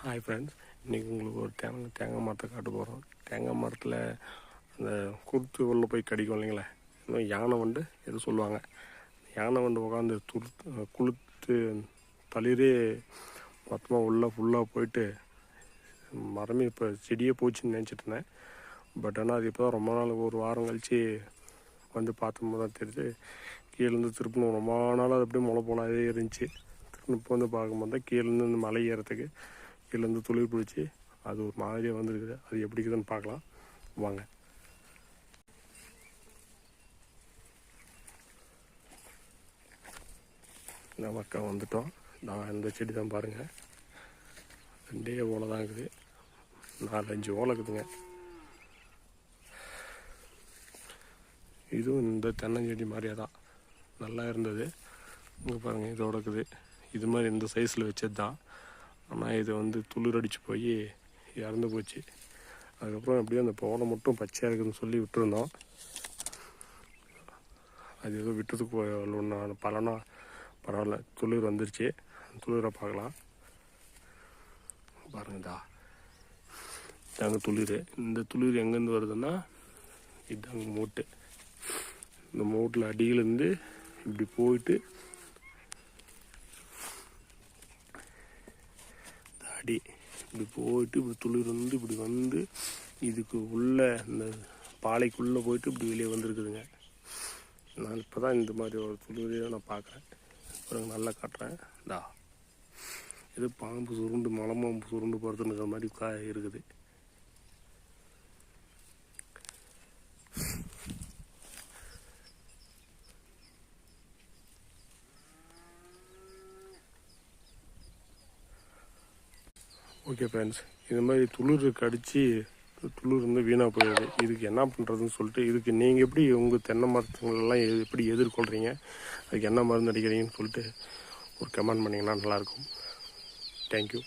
Hi friends இன்றைக்கி உங்களுக்கு ஒரு தேங்காய் தேங்காய் மரத்தை காட்டு போகிறோம் தேங்காய் மரத்தில் அந்த குருத்து உள்ள போய் கடிக்கும் இல்லைங்களே? இன்னும் யானை வண்டு எது சொல்லுவாங்க? யானை வண்டு உட்காந்து துரு குளுத்து தளிரே மொத்தமாக உள்ளே ஃபுல்லாக போயிட்டு மரமே இப்போ செடியே போச்சுன்னு நினச்சிட்டு இருந்தேன். பட் ஆனால் அது இப்போ தான் ரொம்ப நாள் ஒரு வாரம் கழித்து வந்து பார்த்தோம் தான் தெரிஞ்சு கீழேருந்து திருப்பணும். ரொம்ப நாள் அது அப்படியே முளை போனாதே இருந்துச்சு. திரும்ப இப்போ வந்து பார்க்கும்போது தான் கீழேருந்து இந்த மலை ஏறத்துக்கு. கீழேருந்து துளிர் பிடிச்சி அது ஒரு மாதிரியாக வந்துருக்குது. அது எப்படி இருக்குதுன்னு பார்க்கலாம். வாங்க. நம்ம அக்கா வந்துட்டோம். நான் இந்த செடி தான் பாருங்கள் ரெண்டே ஓலை தான் இருக்குது. நாலஞ்சு ஓலை இருக்குதுங்க. இதுவும் இந்த தென்னஞ்செடி மாதிரியே தான். நல்லா இருந்தது. இங்கே பாருங்கள் இதோட இருக்குது. இது மாதிரி இந்த சைஸில் வச்சது தான் ஆனால் இது வந்து துளிர் அடித்து போய் இறந்து போச்சு. அதுக்கப்புறம் அப்படியே அந்த போனை மட்டும் பச்சையாக இருக்குதுன்னு சொல்லி விட்டுருந்தோம். அது ஏதோ விட்டதுக்கு ஒன்று பலனா பரவாயில்ல. துளிர் வந்துருச்சு. அந்த துளிரை பார்க்கலாம். பாருங்கதா இதாங்க துளிர். இந்த துளிர் எங்கேருந்து வருதுன்னா இதாங்க மூட்டு. இந்த மூட்டில் அடியிலேருந்து இப்படி போயிட்டு இந்த அடி இப்படி போயிட்டு இப்படி துளிர் வந்து இப்படி வந்து இதுக்கு உள்ளே இந்த பாலைக்குள்ளே போயிட்டு இப்படி வெளியே வந்திருக்குதுங்க. நான் இப்போ தான் இந்த மாதிரி ஒரு துளிரையும் நான் பார்க்குறேன். அப்புறம் நல்லா காட்டுறேன். இந்தா. இது பாம்பு சுருண்டு மலமாம்பு சுருண்டு போகிறதுங்கிற மாதிரி கா இருக்குது. ஓகே ஃப்ரெண்ட்ஸ் இது மாதிரி துளிருக்கு அடித்து துளிர் வந்து வீணாக போயிடுது. இதுக்கு என்ன பண்ணுறதுன்னு சொல்லிட்டு இதுக்கு நீங்கள் எப்படி உங்கள் தென்னை மரத்துங்களெல்லாம் எப்படி எதிர்கொள்கிறீங்க அதுக்கு என்ன மருந்து அடிக்கிறீங்கன்னு சொல்லிட்டு ஒரு கமெண்ட் பண்ணிங்கன்னா நல்லாயிருக்கும் தேங்க்யூ